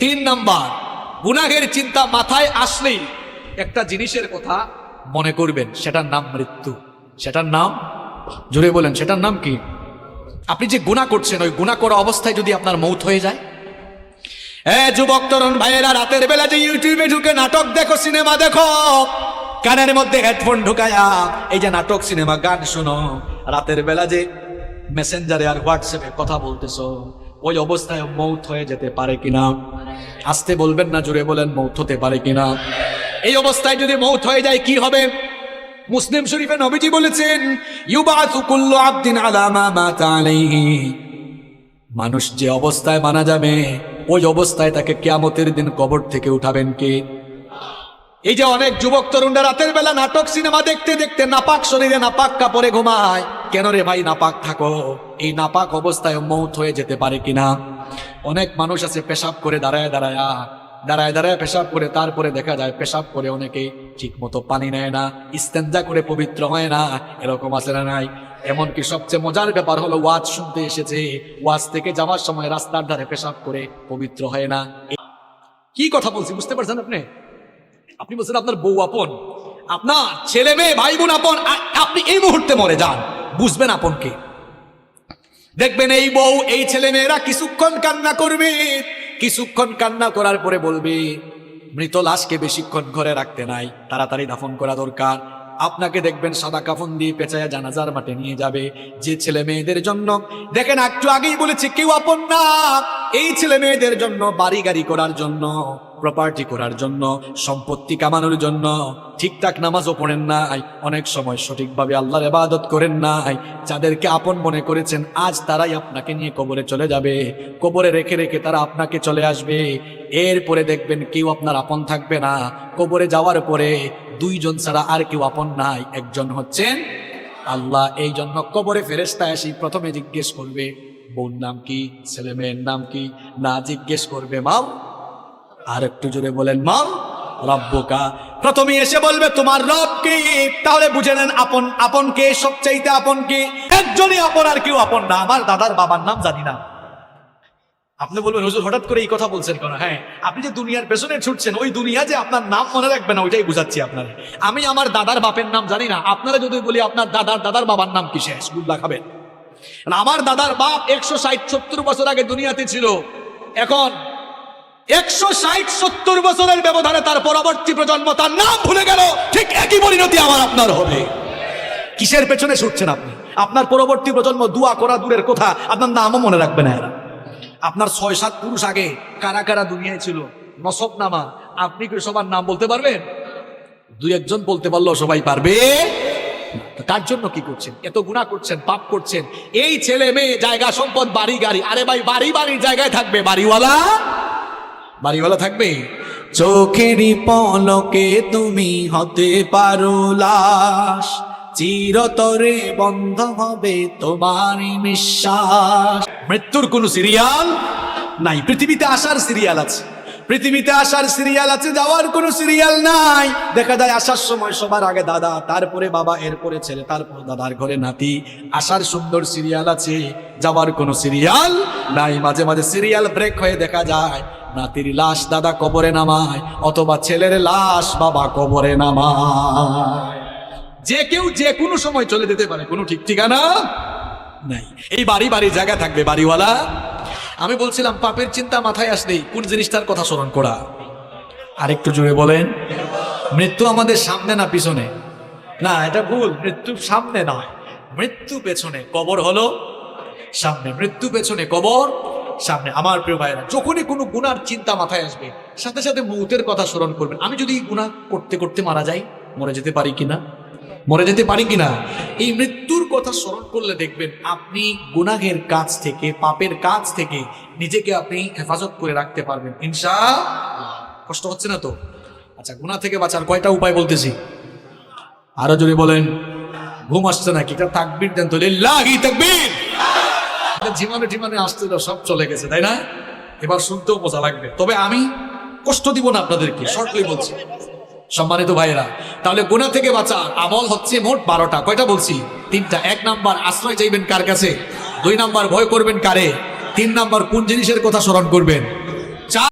তিন নাম্বার, গুনাহের চিন্তা মাথায় আসলেই একটা জিনিসের কথা মনে করবেন, সেটার নাম মৃত্যু। সেটার নাম জুড়ে বলেন, সেটার নাম কি? আপনি যে গুণা করছেন, ওই গুণা করা অবস্থায় যদি আপনার মৌত হয়ে যায়? এ যুবক, তরুণ ভাইয়েরা, রাতের বেলা যে ইউটিউবে ঢুকে নাটক দেখো, সিনেমা দেখো, কানের মধ্যে হেডফোন ঢুকায়া, এই যে নাটক, সিনেমা, গান শোনো। রাতের বেলা যে মেসেঞ্জারে আর হোয়াটসঅ্যাপে কথা বলতেছো ওই অবস্থায় মৌত হয়ে যেতে পারে কিনা? আসতে বলবেন না জুড়ে বলেন, মৌত হতে পারে কিনা? এই অবস্থায় যদি মৌত হয়ে যায়, কি হবে? মুসলিম শরীফে নবীজি বলেছেন আবদিন মানুষ যে অবস্থায় মানা যাবে, ওই অবস্থায় তাকে কিয়ামতের দিন কবর থেকে উঠাবেন কে? এই যে অনেক যুবক তরুণরা রাতের বেলা নাটক সিনেমা দেখতে দেখতে নাপাক শরীরে নাপাক কাপড়ে ঘুমায়। কেন রে ভাই নাপাক থাকো? এই নাপাক অবস্থায় মৌত হয়ে যেতে পারে কিনা? অনেক মানুষ আছে পেশাব করে দাঁড়ায় দাঁড়ায় দাঁড়ায় দাঁড়ায় পেশাব করে, তারপরে দেখা যায় পেশাব করে অনেকে ঠিক মতো পানি নেয় না, ইস্তেঞ্জা করে পবিত্র হয় না, এরকম আছে না নাই? এমনকি সবচেয়ে মজার ব্যাপার হলো ওয়াজ শুনতে এসেছে, ওয়াজ থেকে যাওয়ার সময় রাস্তার ধারে পেশাব করে পবিত্র হয় না। কি কথা বলছি, বুঝতে পারছেন আপনি? আপনি বলছেন আপনার বউ আপন, আপনার ছেলে মেয়ে, ভাই বোন আপন আপনি এই মুহূর্তে মরে যান, বুঝবেন আপনকে। দেখবেন এই বউ, এই ছেলে মেয়েরা কিছুক্ষণ কান্না করবে। কিছুক্ষণ কান্না করার পরে বলবে, মৃত লাশকে বেশিক্ষণ ঘরে রাখতে নাই, তাড়াতাড়ি দাফন করা দরকার। আপনাকে দেখবেন সাদা কাফন দিয়ে পেঁচায়া জানাজার মাঠে নিয়ে যাবে যে ছেলে মেয়েদের জন্য। দেখেন, একটু আগেই বলেছি, কেউ আপন না। এই ছেলে মেয়েদের জন্য বাড়ি গাড়ি করার জন্য। প্রপার্টি করার জন্য, সম্পত্তি কামানোর জন্য। ঠিকঠাক নামাজও পড়েন নাই, অনেক সময় সঠিকভাবে আল্লাহর ইবাদত করেন নাই। যাদেরকে আপন মনে করেছেন, আজ তারাই আপনাকে নিয়ে কবরে চলে যাবে। কবরে রেখে রেখে তারা আপনাকে চলে আসবে। এরপরে দেখবেন কেউ আপনার আপন থাকবে না। কবরে যাওয়ার পরে দুইজন ছাড়া আর কেউ আপন নাই। একজন হচ্ছেন আল্লাহ। এই জন্য কবরে ফেরেস্তা এসে প্রথমে জিজ্ঞেস করবে, বোন নাম কি? ছেলে মেয়ের নাম কি? না জিজ্ঞেস করবে, মাও আর একটু জোরে বলেন, মা, রব্বকা। প্রথমে এসে বলবে, তোমার রব কে? তাহলে বুঝে নেন, আপন আপন কে? সবচাইতে আপন কে? একজনই আপন, আর কেউ আপন না। আমার দাদার বাবার নাম জানি না। আপনি বলবেন, হুজুর, হঠাৎ করে এই কথা বলছেন কেন? হ্যাঁ আপনি যে দুনিয়ার পেছনে ছুটছেন, ওই দুনিয়া যে আপনার নাম মনে রাখবে না, ওইটাই বুঝাচ্ছি আপনার আমি আমার দাদার বাপের নাম জানি না। আপনারা যদি বলি, আপনার দাদার দাদার বাবার নাম কি শেষ গুল্লা খাবেন আমার দাদার বাপ একশো ষাট, সত্তর বছর আগে দুনিয়াতে ছিল। এখন একশো ষাট, সত্তর বছরের ব্যবধানে তার পরবর্তী প্রজন্ম তার নাম ভুলে গেল। ঠিক একই পরিণতি আমার আপনার হবে। কিসের পেছনে ছুটছেন আপনি? আপনার পরবর্তী প্রজন্ম দুয়া করা দূরের কথা, আপনার নামও মনে রাখবে না এরা। আপনার ছয় সাত পুরুষ আগে কারা কারা দুনিয়ায় ছিল? নসব নামা আপনি কি সবার নাম বলতে পারবেন? দুই একজন বলতে পারলেও সবাই পারবে। তার জন্য কি করছেন? এত গুণা করছেন, পাপ করছেন। এই ছেলে মেয়ে জায়গা সম্পদ বাড়ি গাড়ি আরে ভাই বাড়ি বাড়ির জায়গায় থাকবে। বাড়িওয়ালা? বাড়িওয়ালা থাকবে? চোখেরই পলকে তুমি হতে পারো লাশ। চিরতরে বন্ধ হবে তোমার নিঃশ্বাস। মৃত্যুর কোন সিরিয়াল নাই। পৃথিবীতে আসার সিরিয়াল আছে। পৃথিবীতে আসার সিরিয়াল আছে, যাওয়ার কোনো সিরিয়াল নাই। দেখা যায় আসার সময় সবার আগে দাদা, তারপরে বাবা, এরপরে ছেলে, তারপর দাদার ঘরে নাতি। আসার সুন্দর সিরিয়াল আছে, যাওয়ার কোনো সিরিয়াল নাই। মাঝে মাঝে সিরিয়াল ব্রেক হয়ে দেখা যায় নাতির লাশ দাদা কবরে নামায়, অথবা ছেলের লাশ বাবা কবরে নামায়। যে কেউ যে কোনো সময় চলে যেতে পারে, কোনো ঠিক ঠিকানা নাই। এই বাড়ি বাড়ি জায়গা থাকবে, বাড়িওয়ালা। আমি বলছিলাম, পাপের চিন্তা মাথায় আসলেই কোন জিনিসটার কথা স্মরণ করা। আরেকটু জুড়ে বলেন, মৃত্যু আমাদের সামনে না পিছনে? না, এটা ভুল, মৃত্যু সামনে নয়। মৃত্যু পেছনে, কবর হলো সামনে। মৃত্যু পেছনে, কবর সামনে, আমার প্রিয় ভাইরা যখনই কোনো গুনার চিন্তা মাথায় আসবে, সাথে সাথে মৌতের কথা স্মরণ করবেন। আমি যদি গুনাহ করতে করতে মারা যাই, মরে যেতে পারি কিনা? মরে যেতে পারি কিনা? এই মৃত্যুর কথা স্মরণ করলে দেখবেন, আপনি গুনাহের কাজ থেকে, পাপের কাজ থেকে নিজেকে আপনি হেফাজত করে রাখতে পারবেন। ইনশা কষ্ট হচ্ছে না তো? আচ্ছা গুনাহ থেকে বাঁচার কয়টা উপায় বলতেছি? আরও যদি বলেন। ঘুম আসছে নাকি? এটা তাকবির দেন তো। লিল্লাহি তাকবীর! জীবনে জীবনে আসতে সব চলে গেছে, তাই না? এবার শুনতেও মজা লাগবে। তবে আমি কষ্ট দিব না আপনাদেরকে, শর্টলি বলছি। সম্মানিত ভাইয়েরা, তাহলে গুণা থেকে বাঁচা আমল হচ্ছে মোট বারোটা। কয়টা বলছি? তিনটা। এক নাম্বার, আশ্রয় চাইবেন কার কাছে? দুই নাম্বার, ভয় করবেন কারে? তিন নাম্বার, কোন জিনিসের কথা স্মরণ করবেন?